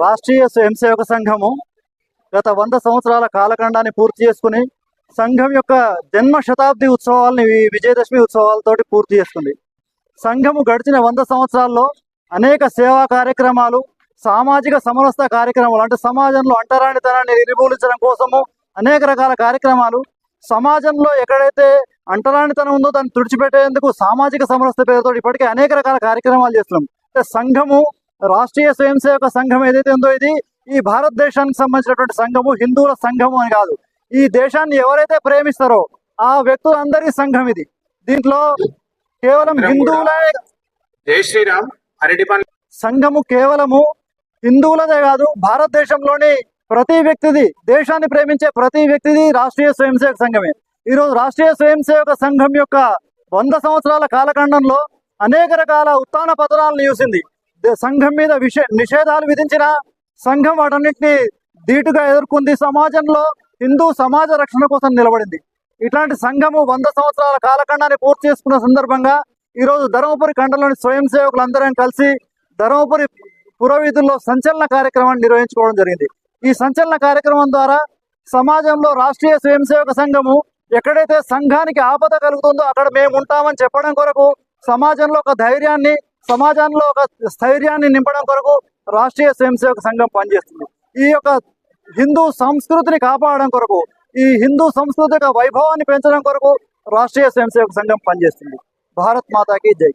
రాష్ట్రీయ స్వయం సేవక సంఘము గత వంద సంవత్సరాల కాలఖండాన్ని పూర్తి చేసుకుని సంఘం యొక్క జన్మ శతాబ్ది ఉత్సవాలని విజయదశమి ఉత్సవాలతోటి పూర్తి చేసుకుంది. సంఘము గడిచిన వంద సంవత్సరాల్లో అనేక సేవా కార్యక్రమాలు సామాజిక సమరస్త కార్యక్రమాలు అంటే సమాజంలో అంటరానితనాన్ని నిర్మూలించడం కోసము అనేక రకాల కార్యక్రమాలు సమాజంలో ఎక్కడైతే అంటరానితనం ఉందో దాన్ని తుడిచిపెట్టేందుకు సామాజిక సమరస్త పేరుతో ఇప్పటికే అనేక రకాల కార్యక్రమాలు చేస్తున్నాం. అంటే సంఘము రాష్ట్రీయ స్వయం సేవక సంఘం ఏదైతే ఉందో ఇది ఈ భారతదేశానికి సంబంధించినటువంటి సంఘము హిందువుల సంఘము అని కాదు. ఈ దేశాన్ని ఎవరైతే ప్రేమిస్తారో ఆ వ్యక్తులందరి సంఘం ఇది. దీంట్లో కేవలం హిందువులే జై శ్రీరామ్ సంఘము కేవలము హిందువులదే కాదు భారతదేశంలోని ప్రతి వ్యక్తిది దేశాన్ని ప్రేమించే ప్రతి వ్యక్తిది రాష్ట్రీయ స్వయం సేవక సంఘమే. ఈరోజు రాష్ట్రీయ స్వయం సేవక సంఘం యొక్క వంద సంవత్సరాల కాలఖండంలో అనేక రకాల ఉత్తాన పతనాలను చూసింది సంఘం మీద విష నిషేధాలు విధించిన సంఘం వాటన్నిటిని ధీటుగా ఎదుర్కొంది సమాజంలో హిందూ సమాజ రక్షణ కోసం నిలబడింది. ఇట్లాంటి సంఘము వంద సంవత్సరాల కాలఖండాన్ని పూర్తి చేసుకున్న సందర్భంగా ఈరోజు ధర్మపురి ఖండంలోని స్వయం సేవకులందరం కలిసి ధర్మపురి పురవీధుల్లో సంచలన కార్యక్రమాన్ని నిర్వహించుకోవడం జరిగింది. ఈ సంచలన కార్యక్రమం ద్వారా సమాజంలో రాష్ట్రీయ స్వయం సేవక సంఘము ఎక్కడైతే సంఘానికి ఆపద కలుగుతుందో అక్కడ మేము ఉంటామని చెప్పడం కొరకు సమాజంలో ఒక ధైర్యాన్ని సమాజంలో ఒక స్థైర్యాన్ని నింపడం కొరకు రాష్ట్రీయ స్వయం సేవక సంఘం పనిచేస్తుంది. ఈ యొక్క హిందూ సంస్కృతిని కాపాడడం కొరకు ఈ హిందూ సంస్కృతి యొక్క వైభవాన్ని పెంచడం కొరకు రాష్ట్రీయ స్వయం సేవక సంఘం పనిచేస్తుంది. భారత్ మాతాకి జై.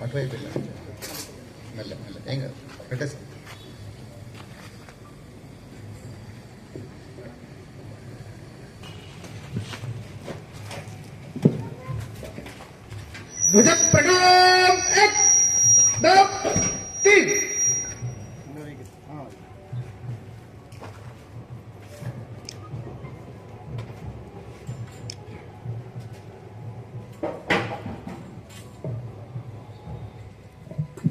வரவேற்பில்லை நல்ல நல்ல எங்க ரெட்டஸ் भुज प्रणाम एक दो तीन